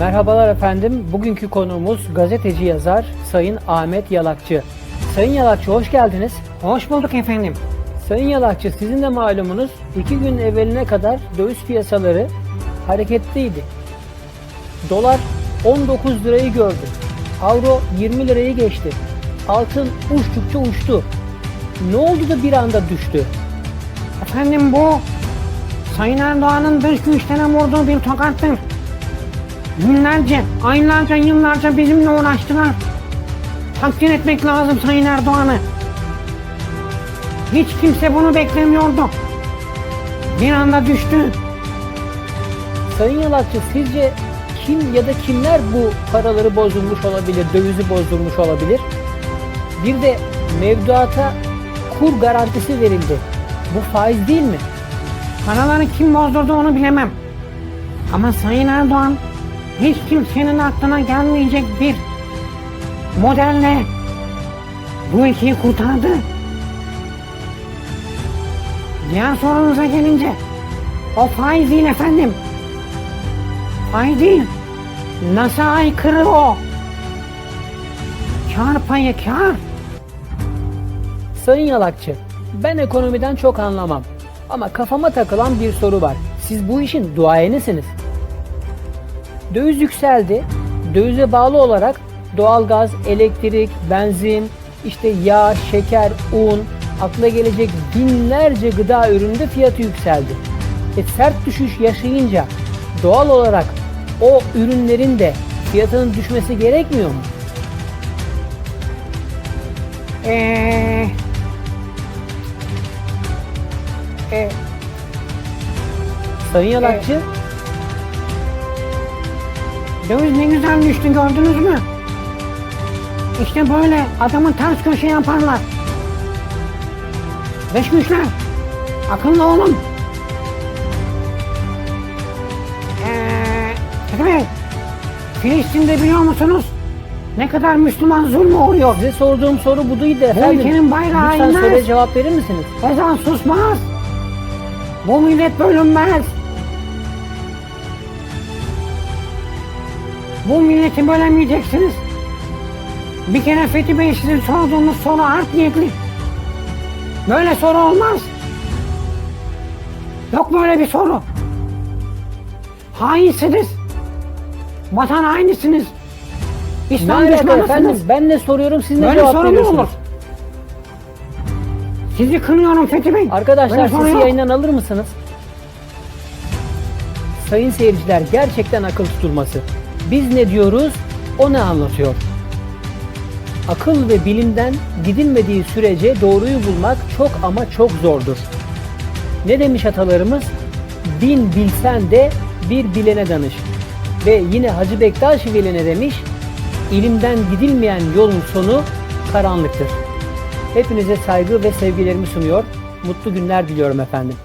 Merhabalar efendim. Bugünkü konuğumuz gazeteci yazar Sayın Ahmet Yalakçı. Sayın Yalakçı hoş geldiniz. Hoş bulduk efendim. Sayın Yalakçı sizin de malumunuz iki gün evveline kadar döviz piyasaları hareketliydi. Dolar 19 lirayı gördü. Avro 20 lirayı geçti. Altın uçtukça uçtu. Ne oldu da bir anda düştü? Efendim bu Sayın Erdoğan'ın dış güçlere vurduğu bir tokattır. Günlerce, aylarca, yıllarca bizimle uğraştılar. Takdir etmek lazım Sayın Erdoğan'ı. Hiç kimse bunu beklemiyordu. Bir anda düştü. Sayın Yalakçı sizce kim ya da kimler bu paraları bozulmuş olabilir, dövizi bozdurmuş olabilir? Bir de mevduata kur garantisi verildi. Bu faiz değil mi? Paraları kim bozdurdu onu bilemem. Ama Sayın Erdoğan hiç kimsenin aklına gelmeyecek bir modelle bu ülkeyi kurtardı. Diğer sorunuza gelince o faiz değil efendim. Faiz değil. Nasıl aykırı o? Kar payı kar. Sayın Yalakçı, ben ekonomiden çok anlamam. Ama kafama takılan bir soru var. Siz bu işin duayenisiniz. Döviz yükseldi. Dövize bağlı olarak doğalgaz, elektrik, benzin, işte yağ, şeker, un, akla gelecek binlerce gıda ürününde fiyatı yükseldi. E sert düşüş yaşayınca doğal olarak o ürünlerin de fiyatının düşmesi gerekmiyor mu? Eee... E, Sayın Yalakçı, Döviz ne güzel düştü gördünüz mü? İşte böyle adamın ters köşe yaparlar. Beş güçler. Akıllı olun. Eee... Bey, Filistin'de biliyor musunuz? Ne kadar Müslüman zulmü uğruyor. Size sorduğum soru bu de efendim. ülkenin bayrağı Lütfen inmez. soruya cevap verir misiniz? Ezan susmaz. Bu millet bölünmez. Bu milleti bölemeyeceksiniz. Bir kere Fethi Bey sizin sorduğunuz soru art niyetli. Böyle soru olmaz. Yok böyle bir soru. Hainsiniz. Vatan hainisiniz. İslam efendim? düşmanısınız. Ben ne soruyorum siz ne Böyle cevap soru mu veriyorsunuz? olur? Sizi kınıyorum Fethi Bey. Arkadaşlar Böyle soru yok. yayından alır mısınız? Sayın seyirciler gerçekten akıl tutulması. Biz ne diyoruz, o ne anlatıyor? Akıl ve bilimden gidilmediği sürece doğruyu bulmak çok ama çok zordur. Ne demiş atalarımız? Bin bilsen de bir bilene danış. Ve yine Hacı Bektaş ne demiş? İlimden gidilmeyen yolun sonu karanlıktır. Hepinize saygı ve sevgilerimi sunuyor. Mutlu günler diliyorum efendim.